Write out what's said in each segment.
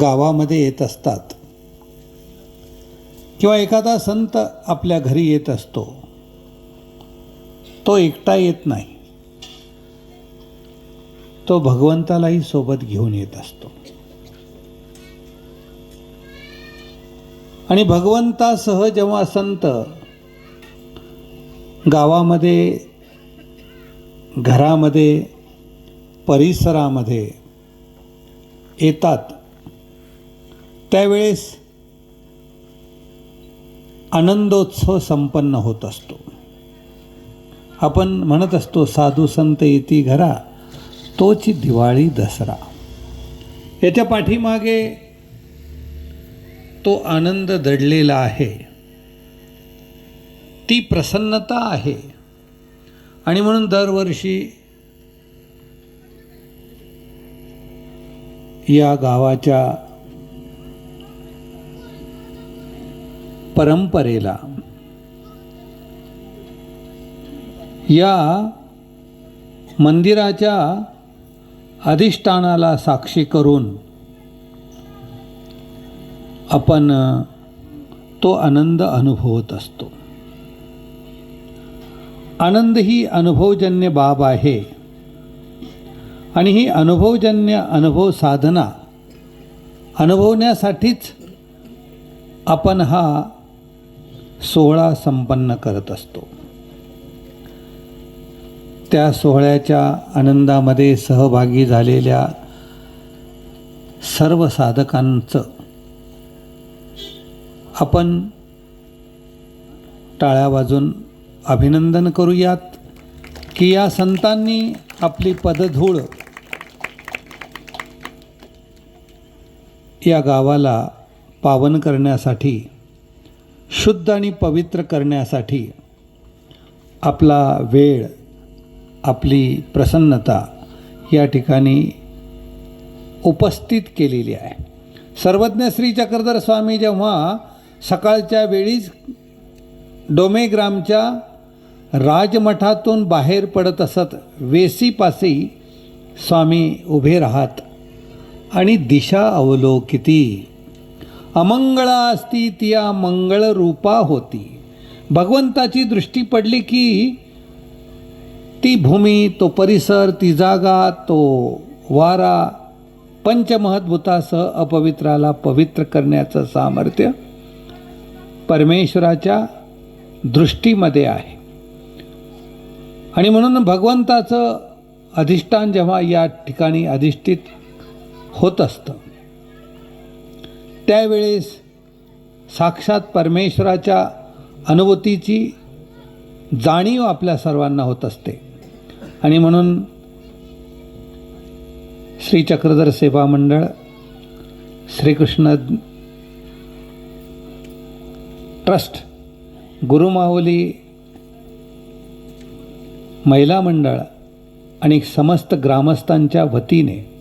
गावामध्ये येत असतात. किंवा एखादा संत आपल्या घरी येत असतो. तो एकटा येत नाही. तो भगवंतालाही सोबत घेऊन येत असतो. आणि भगवंतासह जेव्हा संत गावामध्ये घरामध्ये परिसरामध्ये येतात त्यावेळेस आनंदोत्सव संपन्न होत असतो. आपण म्हणत असतो साधू संत येती घरा तोच दिवाळी दसरा. याच्या पाठीमागे तो आनंद दडलेला आहे. ती प्रसन्नता आहे. आणि म्हणून दरवर्षी या गावाच्या परंपरेला. या मंदिराच्या अधिष्ठानाला साक्षी करून आपण तो आनंद अनुभवत असतो. आनंद ही अनुभवजन्य बाब आहे आणि ही अनुभवजन्य अनुभव साधना अनुभवण्यासाठीच आपण हा सोहळा संपन्न करत असतो. त्या सोहळ्याच्या आनंदामध्ये सहभागी झालेल्या सर्व साधकांचं आपण टाळ्या वाजून अभिनंदन करूयात की या संतांनी आपली पदधूळ या गावाला पावन करण्यासाठी शुद्ध आणि पवित्र करण्यासाठी आपला वेळ आपली प्रसन्नता या ठिकाणी उपस्थित केलेली आहे. सर्वज्ञ श्री चक्रधर स्वामी जेव्हा सकाळच्या वेळीच डोमेग्रामच्या राजमठातून बाहेर पडत असत वेसीपासी स्वामी उभे राहत आणि दिशा अवलोकिती अमंगळा असती तिया मंगळ रूपा होती. भगवंताची दृष्टी पडली की ती भूमी तो परिसर ती जागा तो वारा पंचमहद्भूतासह अपवित्राला पवित्र करण्याचं सामर्थ्य परमेश्वराच्या दृष्टीमध्ये आहे. आणि म्हणून भगवंताचं अधिष्ठान जेव्हा या ठिकाणी अधिष्ठित होत असतं त्यावेळेस साक्षात परमेश्वराच्या अनुभूतीची जाणीव आपल्या सर्वांना होत असते. आणि म्हणून श्री चक्रधर सेवा मंडळ श्रीकृष्ण ट्रस्ट गुरुमाहुली महिला मंडळ आणि समस्त ग्रामस्थांच्या वतीने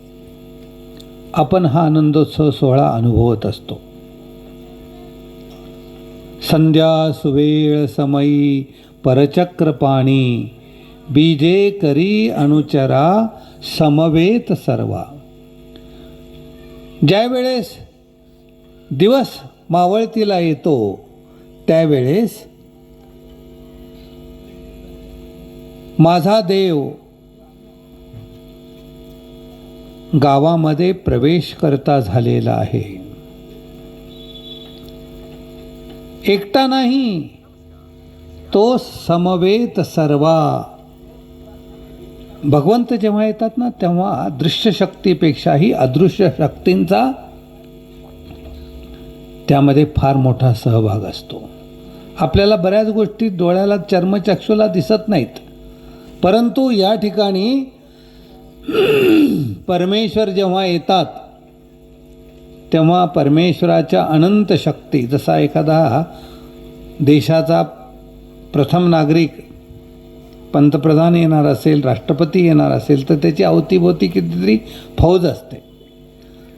आपण हा आनंदोत्सव सोहळा अनुभवत असतो. संध्या सुवेळ समयी परचक्र पाणी बीजे करी अनुचरा समवेत सर्वा. ज्यावेळेस दिवस मावळतीला येतो त्यावेळेस माझा देव गावामध्ये प्रवेश करता झालेला आहे. एकटा नाही तो समवेत सर्वा. भगवंत जेव्हा येतात ना तेव्हा दृश्य शक्तीपेक्षाही अदृश्य शक्तींचा त्यामध्ये फार मोठा सहभाग असतो. आपल्याला बऱ्याच गोष्टी डोळ्याला चर्मचक्षुला दिसत नाहीत. परंतु या ठिकाणी परमेश्वर जेव्हा येतात तेव्हा परमेश्वराच्या अनंत शक्ती जसा एखादा देशाचा प्रथम नागरिक पंतप्रधान येणार असेल राष्ट्रपती येणार असेल तर त्याची अवतीभोवती कितीतरी फौज असते.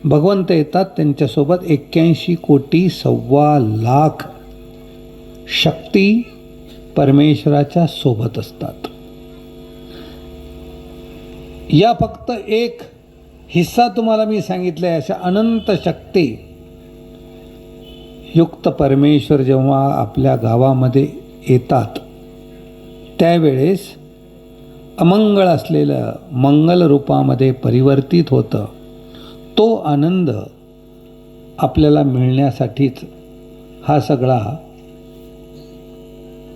भगवंत येतात त्यांच्यासोबत एक्क्याऐंशी कोटी सव्वा लाख शक्ती परमेश्वराच्या सोबत असतात. या फक्त एक हिस्सा तुम्हाला मी सांगितला आहे अशा अनंत शक्ती युक्त परमेश्वर जेव्हा आपल्या गावामध्ये येतात त्यावेळेस अमंगळ असलेलं मंगल रूपामध्ये परिवर्तित होतं. तो आनंद आपल्याला मिळण्यासाठीच हा सगळा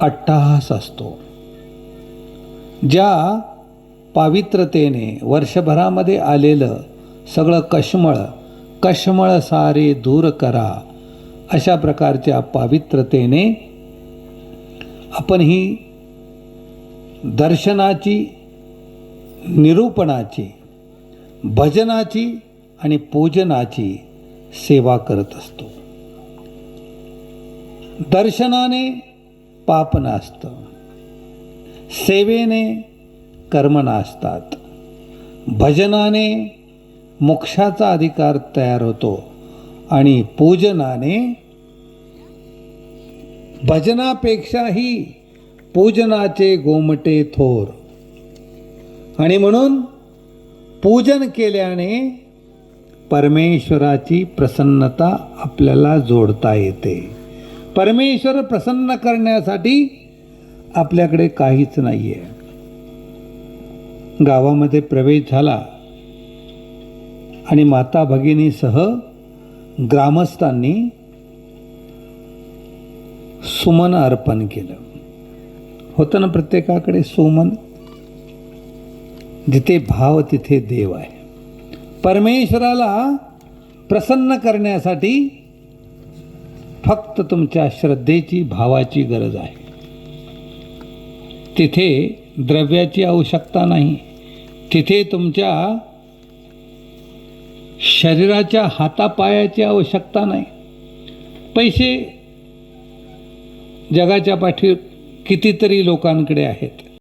अट्टहास असतो. ज्या पावित्रतेने वर्षभरामध्ये आलेलं सगळं कश्मळ कश्मळ सारे दूर करा. अशा प्रकारच्या पावित्रतेने आपण ही दर्शनाची निरूपणाची भजनाची आणि पूजनाची सेवा करत असतो. दर्शनाने पाप नासतं सेवेने कर्म नासतात भजनाने मोक्षाचा अधिकार तयार होतो आणि पूजनाने भजनापेक्षाही पूजनाचे गोमटे थोर. आणि म्हणून पूजन केल्याने परमेश्वराची प्रसन्नता आपल्याला जोडता येते. परमेश्वर प्रसन्न करण्यासाठी आपल्याकडे काहीच नाही आहे गावामध्ये प्रवेश झाला आणि माता भगिनीसह ग्रामस्थांनी सुमन अर्पण केलं. होतं ना प्रत्येकाकडे सुमन? जिथे भाव तिथे देव आहे. परमेश्वराला प्रसन्न करण्यासाठी फक्त तुमच्या श्रद्धेची भावाची गरज आहे. तिथे द्रव्याची आवश्यकता नाही. तिथे तुमच्या शरीराच्या हातापायाची आवश्यकता नाही. पैसे जगाच्या पाठी कितीतरी लोकांकडे आहेत.